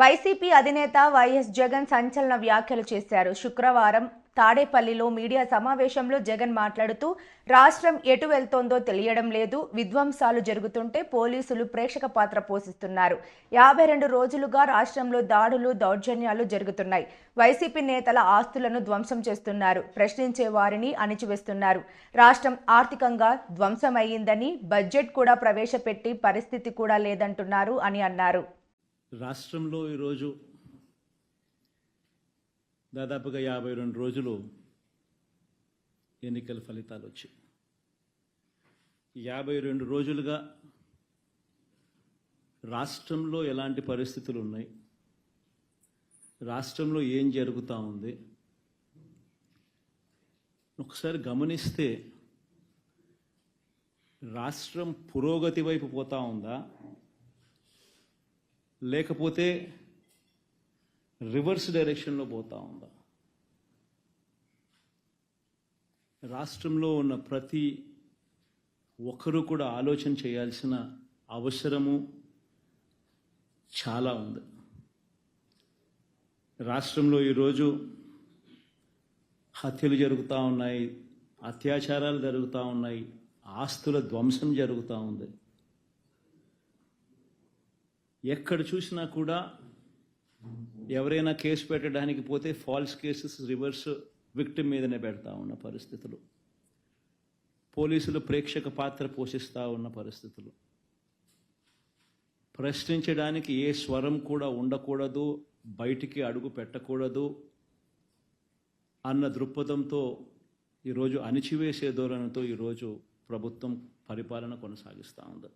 YCP అధినేత YS Jagan సంచలన వ్యాఖ్యలు చేశారు. శుక్రవారం తాడేపల్లిలో మీడియా సమావేశంలో జగన్ మాట్లాడుతూ రాష్ట్రం ఎటు వెళ్తోందో తెలియడం లేదు. విధ్వంసాలు జరుగుతుంటే పోలీసులు ప్రేక్షక పాత్ర పోషిస్తున్నారు. యాభై రెండు రోజులుగా రాష్ట్రంలో దాడులు దౌర్జన్యాలు జరుగుతున్నాయి. వైసీపీ నేతల ఆస్తులను ధ్వంసం చేస్తున్నారు. ప్రశ్నించే వారిని అణిచివేస్తున్నారు. రాష్ట్రం ఆర్థికంగా ధ్వంసమయ్యిందని బడ్జెట్ కూడా ప్రవేశపెట్టి పరిస్థితి కూడా లేదంటున్నారు అని అన్నారు. రాష్ట్రంలో ఈరోజు దాదాపుగా యాభై రెండు రోజులు ఎన్నికల ఫలితాలు వచ్చాయి. యాభై రెండు రోజులుగా రాష్ట్రంలో ఎలాంటి పరిస్థితులు ఉన్నాయి? రాష్ట్రంలో ఏం జరుగుతూ ఉంది? ఒకసారి గమనిస్తే రాష్ట్రం పురోగతి వైపు పోతా ఉందా? లేకపోతే రివర్స్ డైరెక్షన్లో పోతా ఉందా? రాష్ట్రంలో ఉన్న ప్రతి ఒక్కరూ కూడా ఆలోచన చేయాల్సిన అవసరము చాలా ఉంది. రాష్ట్రంలో ఈరోజు హత్యలు జరుగుతూ ఉన్నాయి అత్యాచారాలు జరుగుతూ ఉన్నాయి ఆస్తుల ధ్వంసం జరుగుతూ ఉంది. ఎక్కడ చూసినా కూడా ఎవరైనా కేసు పెట్టడానికి పోతే ఫాల్స్ కేసెస్ రివర్స్ విక్టిమ్ మీదనే పెడతా ఉన్న పరిస్థితులు. పోలీసులు ప్రేక్షక పాత్ర పోషిస్తూ ఉన్న పరిస్థితులు. ప్రశ్నించడానికి ఏ స్వరం కూడా ఉండకూడదు బయటికి అడుగు పెట్టకూడదు అన్న దృక్పథంతో ఈరోజు అణిచివేసే ధోరణితో ఈరోజు ప్రభుత్వం పరిపాలన కొనసాగిస్తూ ఉంది.